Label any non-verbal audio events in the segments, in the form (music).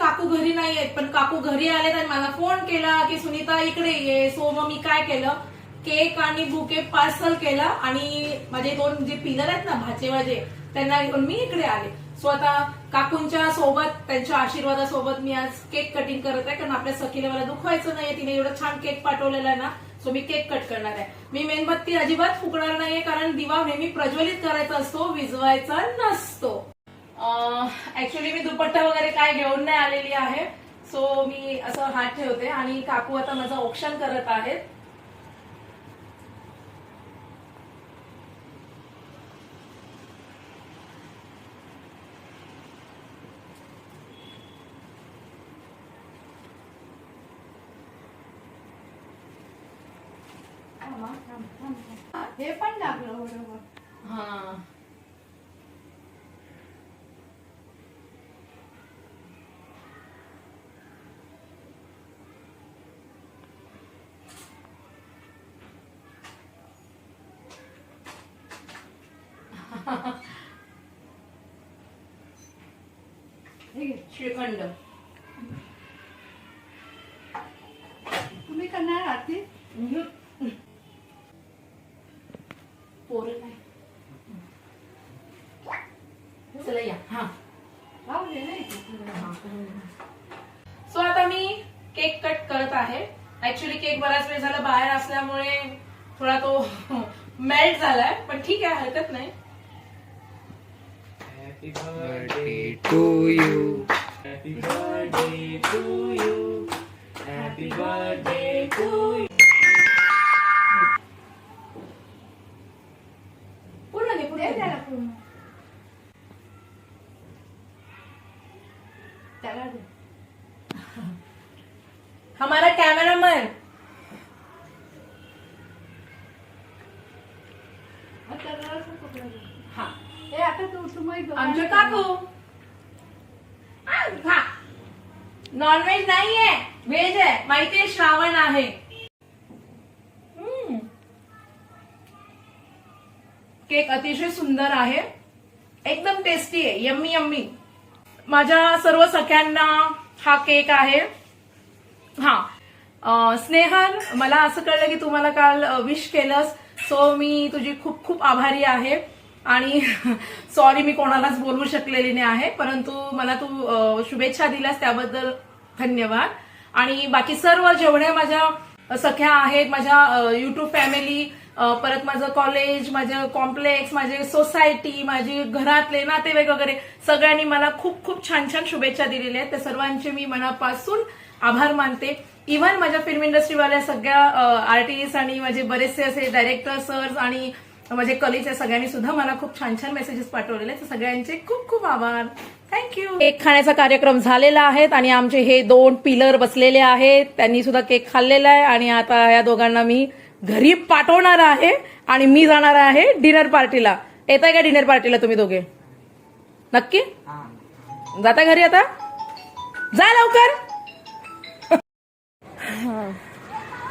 काकू घरी नाही आहेत पण काकू घरी आले तर मला फोन केला की सुनीता इकडे ये. सो मग मी काय केलं? केक आणि बुके पार्सल केला आणि माझे दोन जे पिलर आहेत ना भाचे माझे त्यांना घेऊन मी इकडे आले. सो आता काकूंच्या सोबत त्यांच्या आशीर्वादासोबत मी आज केक कटिंग करत आहे कारण आपल्या सखीला मला दुखवायचं नाहीये. तिने एवढं छान केक पाठवलेला आहे ना सो मी केक कट करणार आहे. मी मेणबत्ती अजिबात फुकणार नाहीये कारण दिवा नेहमी प्रज्वलित करायचा असतो विजवायचा नसतो. ऍक्च्युली मी दुपट्टा वगैरे काय घेऊन नाही आलेली आहे. सो मी असं हात ठेवते आणि काकू आता माझं औक्षण करत आहेत. हे पण लागलं बरोबर. हा. श्रीखंड. तुम्ही करणार आरती? पोरं नाही चला या. हा. सो आता मी केक कट करत आहे. ऍक्च्युली केक बराच वेळ झाला बाहेर असल्यामुळे थोडा तो (laughs) मेल्ट झालाय पण ठीक आहे हरकत नाही. Happy birthday to you. Happy birthday to you. Happy birthday to you. पूर्ण घे घे. त्याला पूर्ण त्याला दे हमारा कैमरामैन हा, त्याला हे आता तू तुम्ही आमचे काकू. नॉनव्हेज नाहीये. व्हेज आहे. माहितीये श्रावण आहे. केक अतिशय सुंदर आहे. एकदम टेस्टी आहे. यम्मी यम्मी माझ्या सर्व सख्यांना हा केक आहे. हा. स्नेहल मला असं कळलं की तू मला काल विश केलंस. सो मी तुझी खूप खूप आभारी आहे. आणि (laughs) सॉरी मी कोणालाच बोलवू शकलेली नाही आहे परंतु मला तू शुभेच्छा दिल्यास त्याबद्दल धन्यवाद. आणि बाकी सर्व जेवढ्या माझ्या सख्या आहेत माझ्या युट्यूब फॅमिली परत माझं कॉलेज माझं कॉम्प्लेक्स माझे सोसायटी माझे घरातले नातेवाईक वगैरे सगळ्यांनी मला खूप खूप छान छान शुभेच्छा दिलेल्या आहेत. त्या सर्वांचे मी मनापासून आभार मानते. इव्हन माझ्या फिल्म इंडस्ट्रीवाल्या सगळ्या आर्टिस्ट आणि माझे बरेचसे असे डायरेक्टर सर्स आणि माझे कलिग्स या सगळ्यांनी सुद्धा मला खूप छान छान मेसेजेस पाठवलेले आहेत. तर सगळ्यांचे खूप खूप आभार. थँक्यू केक खाण्याचा कार्यक्रम झालेला आहे आणि आमचे हे दोन पिलर बसलेले आहेत. त्यांनी सुद्धा केक खाल्लेला आहे आणि आता या दोघांना मी घरी पाठवणार आहे आणि मी जाणार आहे डिनर पार्टीला येत आहे का डिनर पार्टीला तुम्ही दोघे? नक्की? जाता घरी आता? जा लवकर.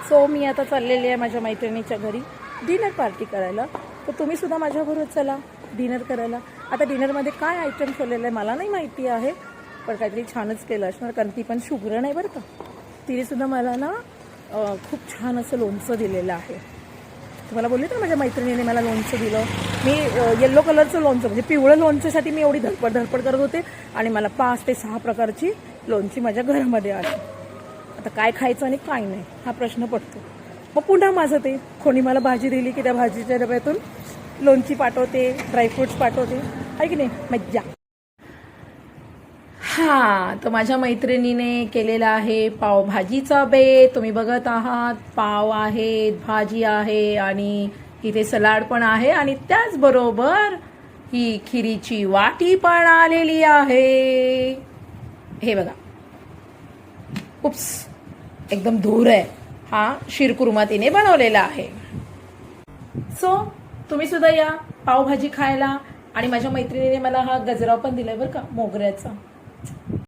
सो मी आता चाललेली आहे माझ्या मैत्रिणीच्या घरी. डिनर पार्टी करायला. तर तुम्ही सुद्धा माझ्याबरोबर चला डिनर करायला. आता डिनरमध्ये काय आयटम ठेवलेलं आहे मला नाही माहिती आहे पण काहीतरी छानच केलं असणार कारण ती पण शुभ्र नाही बरं का. तिने सुद्धा मला ना खूप छान असं लोणचं दिलेलं आहे. तुम्हाला बोलले तर माझ्या मैत्रिणीने मला लोणचं दिलं. मी येल्लो कलरचं लोणचं म्हणजे पिवळं लोणचंसाठी मी एवढी धडपड धडपड करत होते आणि मला पाच ते सहा प्रकारची लोणची माझ्या घरामध्ये आली आता काय खायचं आणि काय नाही हा प्रश्न पडतो. मग पुन्हा माझं ते कोणी मला भाजी दिली की त्या भाजीच्या डब्यातून लोणची पाठवते ड्रायफ्रुट्स पाठवते. आहे की नाही? मज्जा. हां तर माझ्या मैत्रिणीने केलेला आहे पावभाजीचा बेत. तुम्ही बघत आहात पाव आहेत भाजी आहे आणि इथे सलाड पण आहे आणि त्याचबरोबर ही खिरीची वाटी पण आलेली आहे. हे बघा. उप्स एकदम धूर आहे. हा शिरकुर्मा तिने बनवलेला आहे. सो तुम्ही सुद्धा या पावभाजी खायला आणि माझ्या मैत्रिणीने मला हा गजरा पण दिलाय बरं का मोगऱ्याचा.